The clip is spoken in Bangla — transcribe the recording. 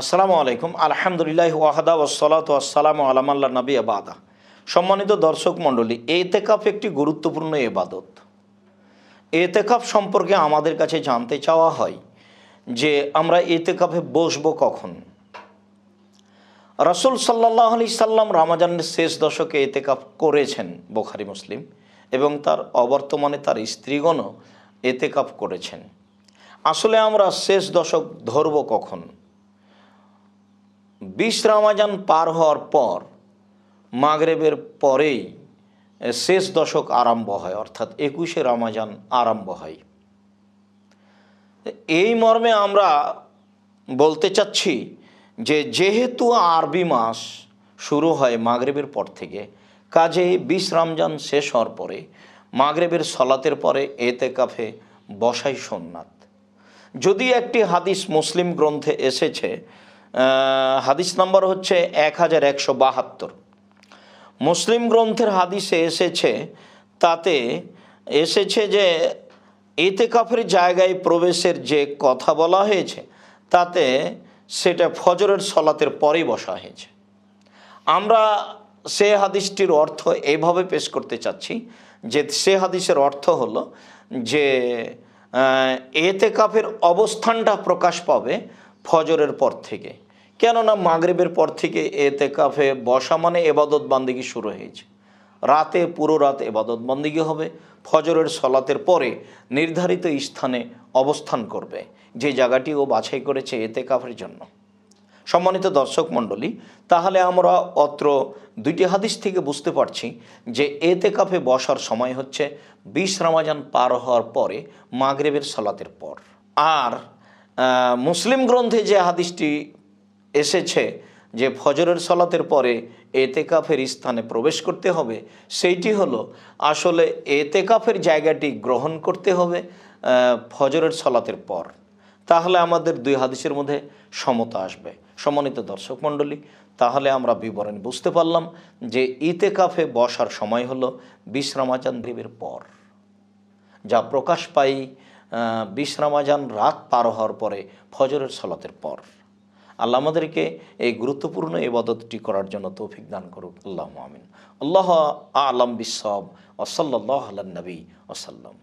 আসসালামু আলাইকুম। আলহামদুলিল্লাহ ওয়াহাদা ওসলাত আসসালামু আলামাল্লা নবী আবাদা। সম্মানিত দর্শক মণ্ডলী, এতেকাফ একটি গুরুত্বপূর্ণ এবাদত এতেকাফ সম্পর্কে আমাদের কাছে জানতে চাওয়া হয় যে আমরা এতেকাফে বসবো কখন। রাসুল সাল্লাহ আলি সাল্লাম রামাজানের শেষ দশকে এতেকাফ করেছেন বোখারি, মুসলিম এবং তার অবর্তমানে তার স্ত্রীগণও এতেকাফ করেছেন। আসলে আমরা শেষ দশক ধরব কখন? বিশ রামাজান পার হওয়ার পর মাগরেবের পরেই শেষ দশক আরম্ভ হয়, অর্থাৎ একুশে রামাজান আরম্ভ হয়। এই মর্মে আমরা বলতে চাচ্ছি যে, যেহেতু আরবি মাস শুরু হয় মাগরেবের পর থেকে কাজে বিশ রমজান শেষ হওয়ার পরে, মাগরেবের সলাতের পরে এতে কাফে বসাই সোননাথ। যদি একটি হাদিস মুসলিম গ্রন্থে এসেছে হাদিস নম্বর হচ্ছে এক হাজার একশো বাহাত্তর। মুসলিম গ্রন্থের হাদিসে এসেছে, তাতে এসেছে যে এতেকাফের জায়গায় প্রবেশের যে কথা বলা হয়েছে, তাতে সেটা ফজরের সলাতের পরেই বসা হয়েছে। আমরা সে হাদিসটির অর্থ এইভাবে পেশ করতে চাচ্ছি যে সে হাদিসের অর্থ হলো যে এতে কাফের অবস্থানটা প্রকাশ পাবে ফজরের পর থেকে। কেননা মাগরিবের পর থেকে এতে কাফে বসা মানে এবাদত বান্দিগি শুরু হয়েছে। রাতে পুরো রাত এবাদত বন্দিগি হবে। ফজরের সলাতের পরে নির্ধারিত স্থানে অবস্থান করবে। যে জায়গাটি ও বাছাই করেছে এতে কাফের জন্য। সম্মানিত দর্শক মণ্ডলী, তাহলে আমরা অত্র দুইটি হাদিস থেকে বুঝতে পারছি যে এতে কাফে বসার সময় হচ্ছে বিশ রামাজান পার হওয়ার পরে মাগরেবের সালাতের পর। আর মুসলিম গ্রন্থে যে হাদিসটি এসেছে যে ফজরের সলাতের পরে এতেকাফের স্থানে প্রবেশ করতে হবে, সেইটি হলো আসলে এতেকাফের জায়গাটি গ্রহণ করতে হবে ফজরের সলাতের পর। তাহলে আমাদের দুই হাদিসের মধ্যে সমতা আসবে। সম্মানিত দর্শক মণ্ডলী, তাহলে আমরা বিবরণ বুঝতে পারলাম যে ইতে কাফে বসার সময় হলো বিশ্রামাজান দেবের পর। যা প্রকাশ পাই বিশ্রামাজান রাত পার হওয়ার পরে ফজরের সলাতের পর। আল্লাহ আমাদেরকে এই গুরুত্বপূর্ণ ইবাদতটি করার জন্য তৌফিক দান করুক। আল্লাহ আমিন। আল্লাহ আলম বিসব ওসল্লাহ আল্লাহ নবী ওসাল্লাম